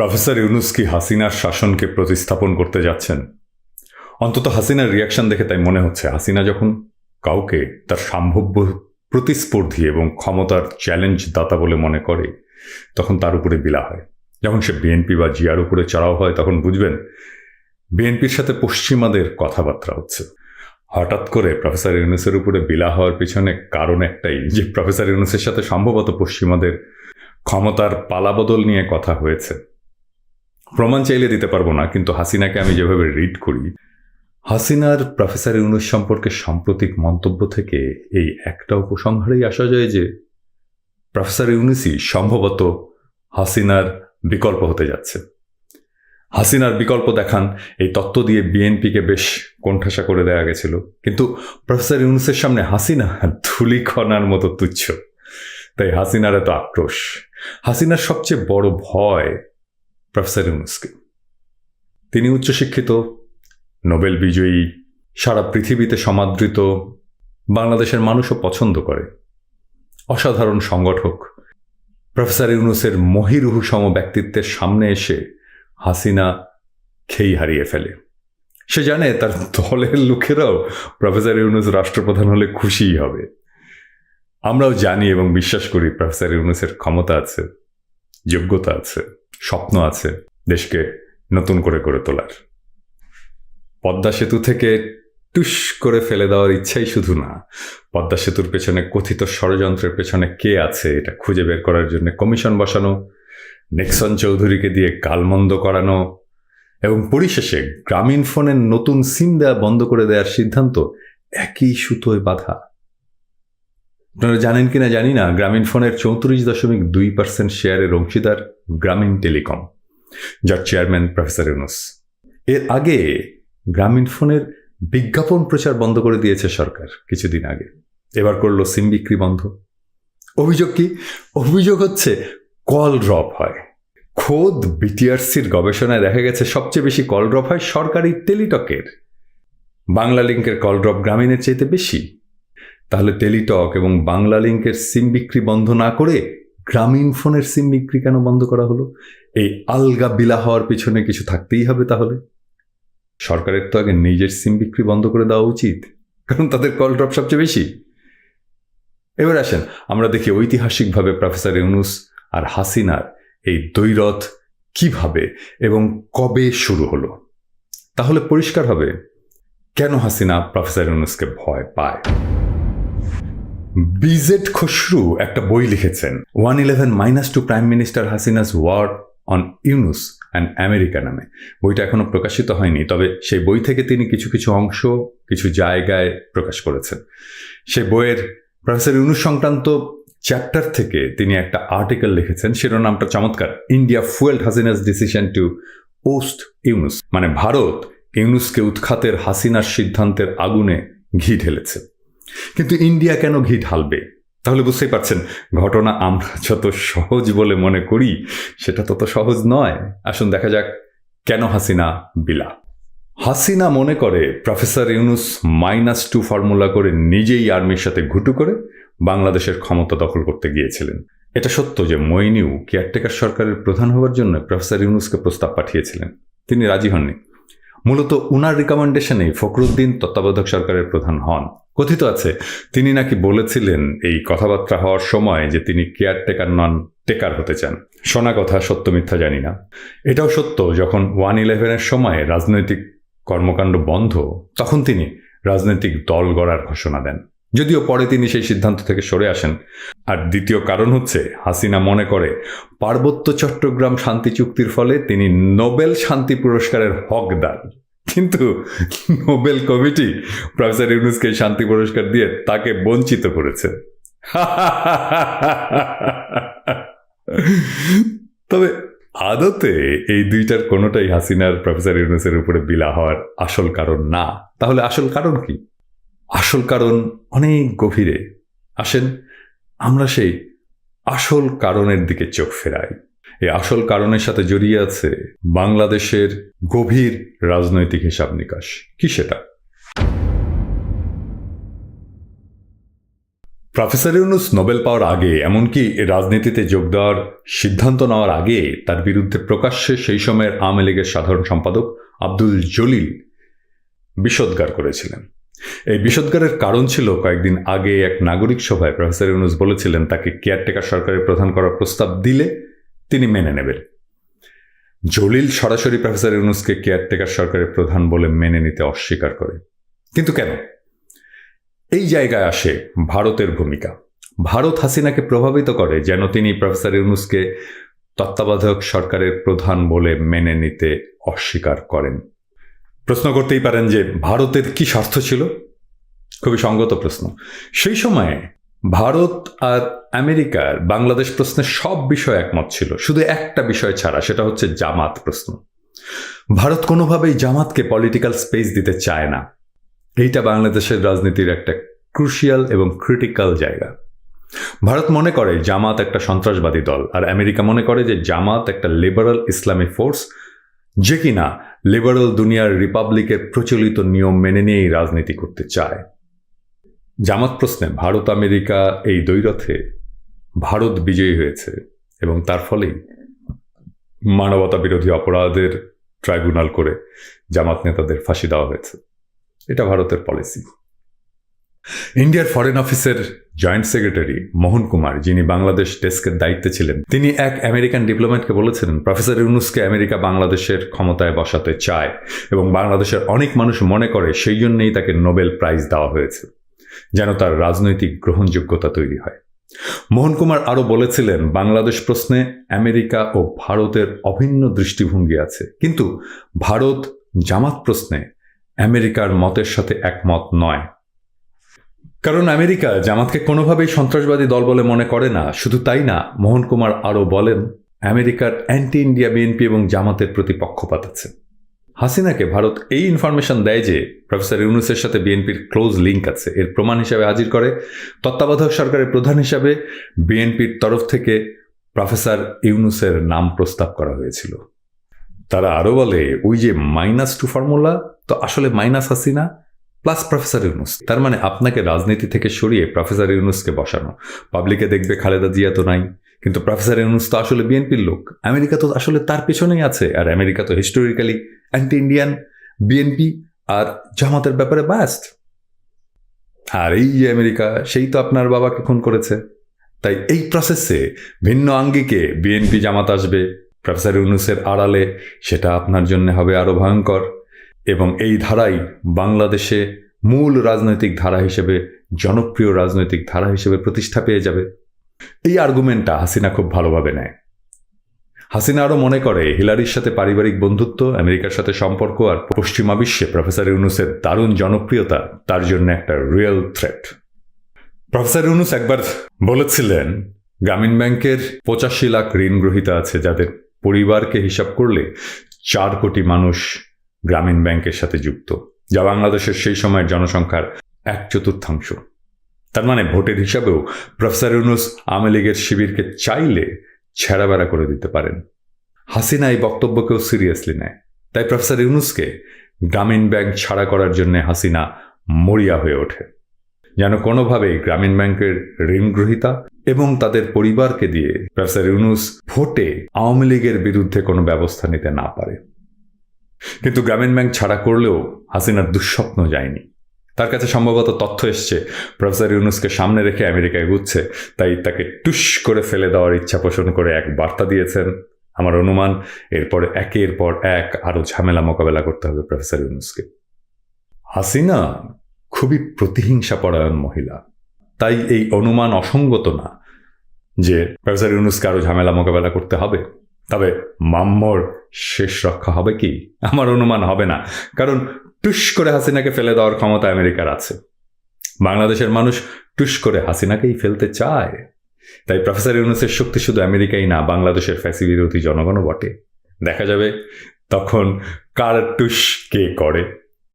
Professor Yunus কি হাসিনার শাসনকে প্রতিস্থাপন করতে যাচ্ছেন? অন্তত হাসিনার রিয়াকশন দেখে তাই মনে হচ্ছে, হাসিনা যখন কাউকে তার সম্ভাব্য প্রতিস্পর্ধী এবং ক্ষমতার চ্যালেঞ্জ দাতা বলে মনে করে, তখন তার উপরে বিলা হয়। যখন সে বিএনপি বা জিয়ার উপরে চড়াও হয়, তখন বুঝবেন বিএনপির সাথে পশ্চিমাদের কথাবার্তা হচ্ছে। হঠাৎ করে প্রফেসর ইউনুসের উপরে বিলা হওয়ার পিছনে কারণ একটাই, যে প্রফেসর ইউনুসের সাথে সম্ভবত পশ্চিমাদের ক্ষমতার পালাবদল নিয়ে কথা হয়েছে। প্রমাণ চাইলে দিতে পারব না, কিন্তু হাসিনাকে আমি যেভাবে রিড করি, হাসিনার প্রফেসর ইউনুস সম্পর্কে সাম্প্রতিক মন্তব্য থেকে এই একটা উপসংহারেই আসা যায় যে, প্রফেসর ইউনুসই সম্ভবত হাসিনার বিকল্প হতে যাচ্ছে। হাসিনার বিকল্প দেখান, এই তত্ত্ব দিয়ে বিএনপিকে বেশ কোণঠাসা করে দেওয়া গেছিল। কিন্তু প্রফেসর ইউনুসের সামনে হাসিনা ধুলিখনার মতো তুচ্ছ। তাই হাসিনার এত আক্রোশ। হাসিনার সবচেয়ে বড় ভয় প্রফেসর ইউনুসকে। তিনি উচ্চশিক্ষিত, নোবেল বিজয়ী, সারা পৃথিবীতে সমাদৃত, বাংলাদেশের মানুষও পছন্দ করে। অসাধারণ সংগঠক। প্রফেসর ইউনুসের মহিরুহু সম ব্যক্তিত্বের সামনে এসে হাসিনা খেই হারিয়ে ফেলে। সে জানে তার দলের লোকেরাও প্রফেসর ইউনুস রাষ্ট্রপ্রধান হলে খুশিই হবে। আমরাও জানি এবং বিশ্বাস করি প্রফেসর ইউনুসের ক্ষমতা আছে, যোগ্যতা আছে। স্বপ্ন আছে দেশকে নতুন করে করে তোলার। পদ্মা সেতু থেকে টুস করে ফেলে দেওয়ার ইচ্ছাই শুধু না, পদ্মা সেতুর পেছনে কথিত ষড়যন্ত্রের পেছনে কে আছে এটা খুঁজে বের করার জন্য কমিশন বসানো, নেক্সন চৌধুরীকে দিয়ে গালমন্দ করানো এবং পরিশেষে গ্রামীণ ফোনের নতুন সিম দেওয়া বন্ধ করে দেওয়ার সিদ্ধান্ত একই সুতোয় বাধা। আপনারা জানেন কিনা জানি না, গ্রামীণ ফোনের চৌত্রিশ দশমিক দুই পার্সেন্ট শেয়ারের অংশীদার গ্রামীণ টেলিকম, যার চেয়ারম্যান প্রফেসর ইউনুস। এর আগে গ্রামীণ ফোনের বিজ্ঞাপন প্রচার বন্ধ করে দিয়েছে সরকার কিছুদিন আগে। এবার করল সিম বিক্রি বন্ধ। অভিযোগ কি? অভিযোগ হচ্ছে কল ড্রপ হয়। খোদ বিটিআরসির গবেষণায় দেখা গেছে, সবচেয়ে বেশি কল ড্রপ হয় সরকারি টেলিটকের। বাংলা লিঙ্কের কল ড্রপ গ্রামীণের চাইতে বেশি। তাহলে টেলিটক এবং বাংলা লিঙ্কের সিম বিক্রি বন্ধ না করে গ্রামীণ ফোনের সিম বিক্রি কেন বন্ধ করা হলো? এই আলগা বিলা হওয়ার পিছনে কিছু থাকতেই হবে তাহলে। সরকারের তো আগে নিজের সিম বিক্রি বন্ধ করে দেওয়া উচিত, কারণ তাদের কল ড্রপ সবচেয়ে বেশি। এবার আসেন, আমরা দেখি ঐতিহাসিকভাবে প্রফেসর ইউনুস আর হাসিনার এই দ্বৈরথ কীভাবে এবং কবে শুরু হলো? তাহলে পরিষ্কার হবে, কেন হাসিনা প্রফেসর ইউনুসকে ভয় পায়? বিজেড খসরু একটা বই লিখেছেন। One eleven minus two prime minister Hasina's war on Yunus and America নামে। বইটা এখনও প্রকাশিত হয়নি, তবে সেই বই থেকে তিনি কিছু কিছু অংশ, কিছু জায়গায় প্রকাশ করেছেন। সেই বইয়ের প্রফেসর ইউনুস সংক্রান্ত চ্যাপ্টার থেকে তিনি একটা আর্টিকেল লিখেছেন, শিরোনামটা চমৎকার India fuelled Hasina's decision to post Yunus মানে ভারত ইউনুসকে উৎখাতের হাসিনার সিদ্ধান্তের আগুনে ঘি ঢেলেছে। কিন্তু ইন্ডিয়া কেন ঘি ঢালবে তাহলে বুঝতেই পারছেন, ঘটনা আমরা যত সহজ বলে মনে করি, সেটা তত সহজ নয়। আসুন দেখা যাক, কেন হাসিনা বিলা? হাসিনা মনে করে professor Yunus minus two formula করে নিজেই আর্মির সাথে ঘুটু করে বাংলাদেশের ক্ষমতা দখল করতে গিয়েছিলেন। এটা সত্য যে মইনিউ কেয়ারটেকার সরকারের প্রধান হওয়ার জন্য প্রফেসর ইউনুসকে প্রস্তাব পাঠিয়েছিলেন। তিনি রাজি হননি। মূলত উনার রিকমেন্ডেশনে ফখরুদ্দিন তত্ত্বাবধায়ক সরকারের প্রধান হন। কথিত আছে, তিনি নাকি বলেছিলেন এই কথাবার্তা হওয়ার সময় যে তিনি কেয়ারটেকার নন টেকার হতে চান। শোনা কথা, সত্য, মিথ্যা জানি না। এটাও সত্য, যখন ওয়ান ইলেভেনের সময় রাজনৈতিক কর্মকাণ্ড বন্ধ, তখন তিনি রাজনৈতিক দল গড়ার ঘোষণা দেন। যদিও পরে তিনি সেই সিদ্ধান্ত থেকে সরে আসেন। আর দ্বিতীয় কারণ হচ্ছে, হাসিনা মনে করে, পার্বত্য চট্টগ্রাম শান্তি চুক্তির ফলে তিনি নোবেল শান্তি পুরস্কারের হকদার। কিন্তু নোবেল কমিটি প্রফেসর ইউনুসকে শান্তি পুরস্কার দিয়ে তাকে বঞ্চিত করেছে। তবে আদতে এই দুইটার কোনোটাই হাসিনার প্রফেসর ইউনুসের উপরে বিলা হওয়ার আসল কারণ না। তাহলে আসল কারণ কি? আসল কারণ অনেক গভীরে। আসেন, আমরা সেই আসল কারণের দিকে চোখ ফেরাই। এই আসল কারণের সাথে জড়িয়ে আছে বাংলাদেশের গভীর রাজনৈতিক হিসাব নিকাশ। কি সেটা? প্রফেসর ইউনুস নোবেল পাওয়ার আগে, এমনকি রাজনীতিতে যোগ দেওয়ার সিদ্ধান্ত নেওয়ার আগে, তার বিরুদ্ধে প্রকাশ্যে সেই সময়ের আওয়ামী লীগের সাধারণ সম্পাদক আব্দুল জলিল বিষোদ্গার করেছিলেন। এই বিষোদ্গারের কারণ ছিল কয়েকদিন আগে এক নাগরিক সভায় প্রফেসর ইউনুস বলেছিলেন, তাকে কেয়ারটেকার সরকারের প্রধান করার প্রস্তাব দিলে তিনি মেনে নেবেন। জলিল সরাসরি প্রফেসর ইউনুসকে কেয়ারটেকার সরকারের প্রধান বলে মেনে নিতে অস্বীকার করে। কিন্তু কেন? এই জায়গায় আসে ভারতের ভূমিকা। ভারত হাসিনাকে প্রভাবিত করে যেন তিনি প্রফেসর ইউনুসকে তত্ত্বাবধায়ক সরকারের প্রধান বলে মেনে নিতে অস্বীকার করেন। প্রশ্ন করতেই পারেন যে ভারতের কি স্বার্থ ছিল? খুবই সঙ্গত প্রশ্ন। সেই সময়ে ভারত আর আমেরিকার বাংলাদেশ প্রশ্নে সব বিষয় একমত ছিল। শুধু একটা বিষয় ছাড়া, সেটা হচ্ছে জামাত প্রশ্ন। ভারত কোনোভাবেই জামাতকে পলিটিক্যাল স্পেস দিতে চায় না। এইটা বাংলাদেশের রাজনীতির একটা ক্রুশিয়াল এবং ক্রিটিক্যাল জায়গা। ভারত মনে করে জামাত একটা সন্ত্রাসবাদী দল, আর আমেরিকা মনে করে যে জামাত একটা লিবারাল ইসলামী ফোর্স যে কিনা লিবারাল দুনিয়ার রিপাবলিকের প্রচলিত নিয়ম মেনে নিয়েই রাজনীতি করতে চায়। জামাত প্রশ্নে ভারত আমেরিকা এই দ্বৈরথে ভারত বিজয়ী হয়েছে এবং তার ফলেই মানবতা বিরোধী অপরাধের ট্রাইব্যুনাল করে জামাত নেতাদের ফাঁসি দেওয়া হয়েছে। এটা ভারতের পলিসি। ইন্ডিয়ার ফরেন অফিসের জয়েন্ট সেক্রেটারি মোহন কুমার যিনি বাংলাদেশ ডেস্কের দায়িত্বে ছিলেন, তিনি এক আমেরিকান ডিপ্লোম্যাটকে বলেছিলেন প্রফেসর ইউনুসকে আমেরিকা বাংলাদেশের ক্ষমতায় বসাতে চায় এবং বাংলাদেশের অনেক মানুষ মনে করে সেই জন্যই তাকে নোবেল প্রাইজ দেওয়া হয়েছে, যেন তার রাজনৈতিক গ্রহণযোগ্যতা তৈরি হয়। মোহন কুমার আরও বলেছিলেন, বাংলাদেশ প্রশ্নে আমেরিকা ও ভারতের অভিন্ন দৃষ্টিভঙ্গি আছে, কিন্তু ভারত জামাত প্রশ্নে আমেরিকার মতের সাথে একমত নয়। কারণ আমেরিকা জামাতকে কোনোভাবেই সন্ত্রাসবাদী দল বলে মনে করে না, শুধু তাই না, মোহন কুমার আরও বলেন, আমেরিকার অ্যান্টি ইন্ডিয়া বিএনপি এবং জামাতের প্রতি পক্ষপাত আছে। হাসিনাকে ভারত এই ইনফরমেশন দেয় যে, প্রফেসর ইউনুসের সাথে বিএনপির ক্লোজ লিঙ্ক আছে। এর প্রমাণ হিসাবে হাজির করে তত্ত্বাবধায়ক সরকারের প্রধান হিসাবে বিএনপির তরফ থেকে প্রফেসর ইউনুসের নাম প্রস্তাব করা হয়েছিল। তারা আরও বলে, ওই যে মাইনাস টু ফর্মুলা, তো আসলে minus Hasina plus professor Yunus তার মানে আপনাকে রাজনীতি থেকে সরিয়ে প্রফেসর ইউনুসকে বসানো। পাবলিকে দেখবে খালেদা জিয়া তো নাই। কিন্তু প্রফেসর ইউনুস তো আসলে বিএনপির লোক। আমেরিকা তো আসলে তার পেছনেই আছে। আর আমেরিকা তো হিস্টোরিক্যালি অ্যান্টি ইন্ডিয়ান বিএনপি আর জামাতের ব্যাপারে বাস্ট আর এই যে আমেরিকা, সেই তো আপনার বাবাকে খুন করেছে। তাই এই প্রসেসে ভিন্ন আঙ্গিকে বিএনপি জামাত আসবে। প্রফেসর ইউনুসের আড়ালে সেটা আপনার জন্য হবে আরও ভয়ঙ্কর। এবং এই ধারাই বাংলাদেশে মূল রাজনৈতিক ধারা হিসেবে, জনপ্রিয় রাজনৈতিক ধারা হিসেবে প্রতিষ্ঠা পেয়ে যাবে। এই আর্গুমেন্টটা হাসিনা খুব ভালোভাবে নেয়। হাসিনা আরও মনে করে, হিলারির সাথে পারিবারিক বন্ধুত্ব, আমেরিকার সাথে সম্পর্ক আর পশ্চিমা বিশ্বে প্রফেসর ইউনুসের দারুণ জনপ্রিয়তা, তার জন্য একটা রিয়েল থ্রেট প্রফেসর ইউনুস একবার বলেছিলেন, গ্রামীণ ব্যাংকের পঁচাশি লাখ ঋণ গ্রহীতা আছে যাদের পরিবারকে হিসাব করলে চার কোটি মানুষ গ্রামীণ ব্যাংকের সাথে যুক্ত, যা বাংলাদেশের সেই সময়ের জনসংখ্যার এক চতুর্থাংশ। তার মানে ভোটের হিসাবেও প্রফেসর ইউনুস আওয়ামী লীগের শিবিরকে চাইলে ছেঁড়াবেড়া করে দিতে পারেন। হাসিনা এই বক্তব্যকেও সিরিয়াসলি নেয়। তাই প্রফেসর ইউনুসকে গ্রামীণ ব্যাংক ছাড়া করার জন্য হাসিনা মরিয়া হয়ে ওঠে। যেন কোনোভাবেই গ্রামীণ ব্যাংকের ঋণ গ্রহীতা এবং তাদের পরিবারকে দিয়ে প্রফেসর ইউনুস ভোটে আওয়ামী লীগের বিরুদ্ধে কোনো ব্যবস্থা নিতে না পারে। কিন্তু গ্রামীণ ব্যাংক ছাড়া করলেও হাসিনার দুঃস্বপ্ন যায়নি। তার কাছে সম্ভবত তথ্য এসছে, প্রফেসর ইউনুসকে সামনে রেখে আমেরিকায় ঘুরছে, তাই তাকে টুস করে ফেলে দেওয়ার ইচ্ছা পোষণ করে এক বার্তা দিয়েছেন। আমার অনুমান, এরপর একের পর এক আরও ঝামেলা মোকাবেলা করতে হবে প্রফেসর ইউনুসকে। হাসিনা খুবই প্রতিহিংসা পরায়ণ মহিলা। তাই এই অনুমান অসঙ্গত না যে প্রফেসর ইউনুসকে আরও ঝামেলা মোকাবেলা করতে হবে। তবে মাম্মর শেষ রক্ষা হবে কি? আমার অনুমান হবে না। কারণ টুস করে হাসিনাকে ফেলে দেওয়ার ক্ষমতা আমেরিকার আছে। বাংলাদেশের মানুষ টুস করে হাসিনাকেই ফেলতে চায়। তাই প্রফেসর ইউনুসের শক্তি শুধু আমেরিকাই না, বাংলাদেশের ফ্যাসি বিরোধী জনগণও বটে। দেখা যাবে তখন কার টুস কে করে।